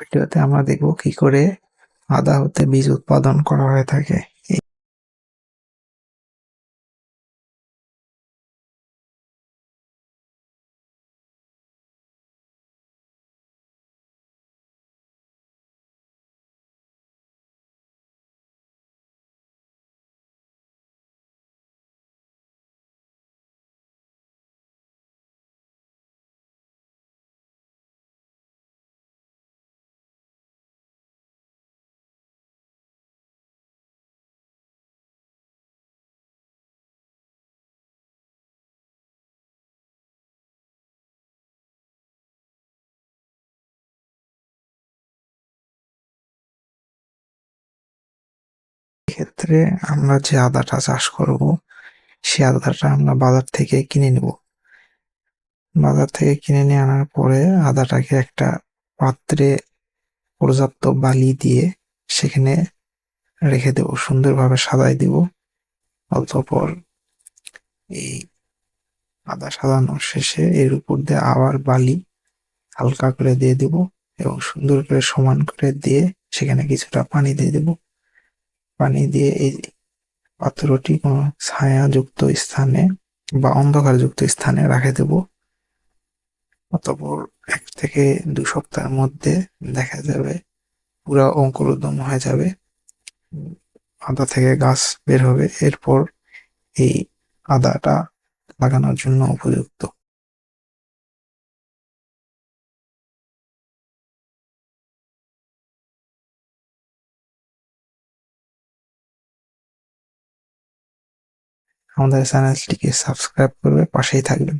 ভিডিওতে আমরা দেখব কি করে আদা হতে বীজ উৎপাদন করা হয়ে থাকে। ক্ষেত্রে আমরা যে আদাটা চাষ করব, সে আদাটা আমরা বাজার থেকে কিনে নেব। বাজার থেকে কিনে নিয়ে আনার পরে আদাটাকে একটা পাত্রে পর্যাপ্ত বালি দিয়ে সেখানে রেখে দেব, সুন্দরভাবে সাজাই দেব। অতপর এই আদা সাজানোর শেষে এর উপর দিয়ে আবার বালি হালকা করে দিয়ে দেব এবং সুন্দর করে সমান করে দিয়ে সেখানে কিছুটা পানি দিয়ে দেব। পানি দিয়ে এই পাত্রটি কোনো ছায়াযুক্ত স্থানে বা অন্ধকারযুক্ত স্থানে রাখে দেব। অতপর এক থেকে দু সপ্তাহের মধ্যে দেখা যাবে, পুরো অঙ্কুরোদ্গম হয়ে যাবে। আদা থেকে গাছ বের হবে। এরপর এই আদাটা লাগানোর জন্য উপযুক্ত। আমাদের চ্যানেলটিকে সাবস্ক্রাইব করবে পাশেই থাকবেন।